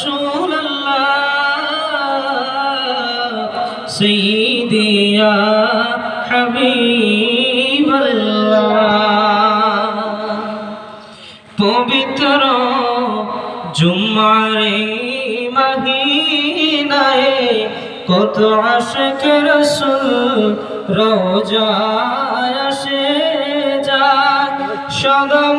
رسول الله سيدي يا حبيب الله পবিত্র জুমারে মহিনায় কত আশক রসুল রোজায় আসে যায় সদম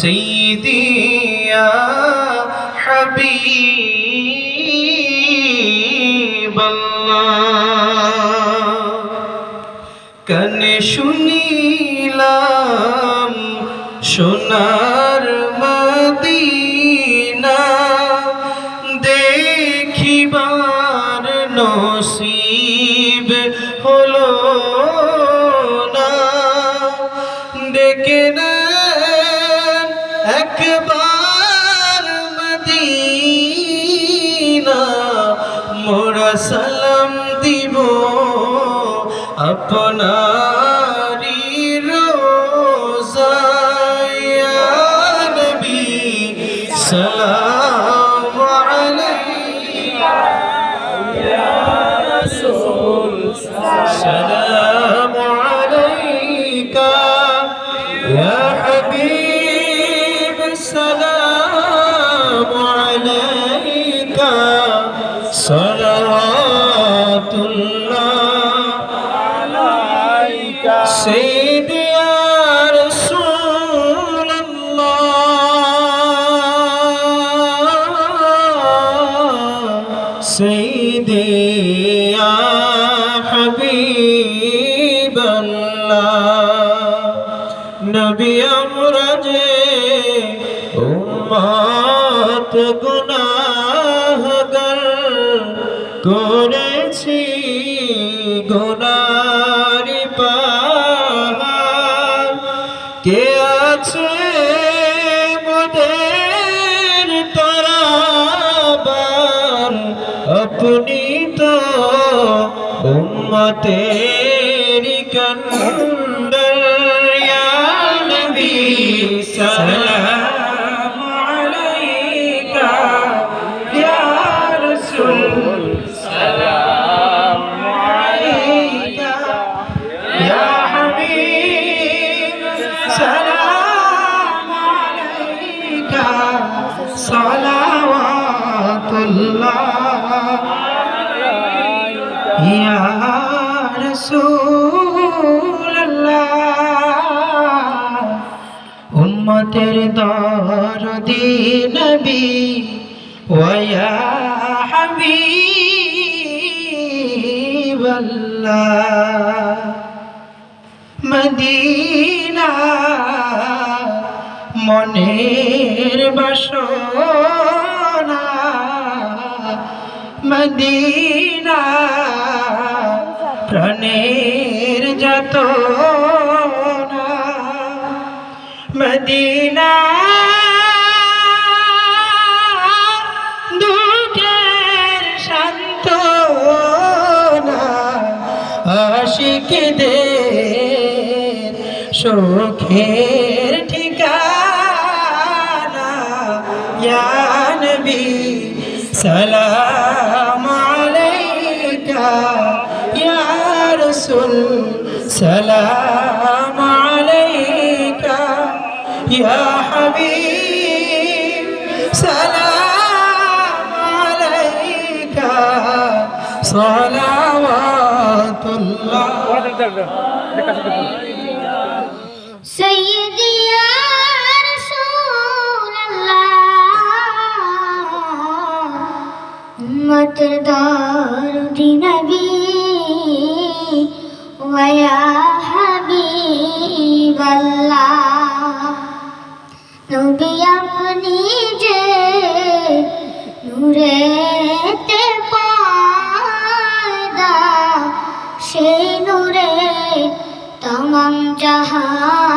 سيدي يا حبيب الله كان شنيلام شنال একবার মদিনা মোরা সালাম দিব আপনারি রোজায় নবী সালাম। صلوات الله سيدي يا رسول الله سيدي يا حبيب الله নবী আমরা যে উম্মত গুনারি কে আছে মোদের তরাবার? আপনি তো উম্মতের কন্দর ইয়া নবী সালাওয়াতুল্লাহ। ইয়া রাসূলুল্লাহ। উম্মতের দরদি নবী ওয়া হাবিবাল্লাহ। মদিনা মনের বাসনা মদিনা প্রাণের যত মদিনা দুঃখের শান্ত حبيبي سلام عليك يا رسول سلام عليك يا حبيب سلام عليك صلوات الله سيدي يا رحمة دار نبي ويا حبيب الله নবী আপনি যে নূরেতে পয়দা সেই নূরে তমাম জাহান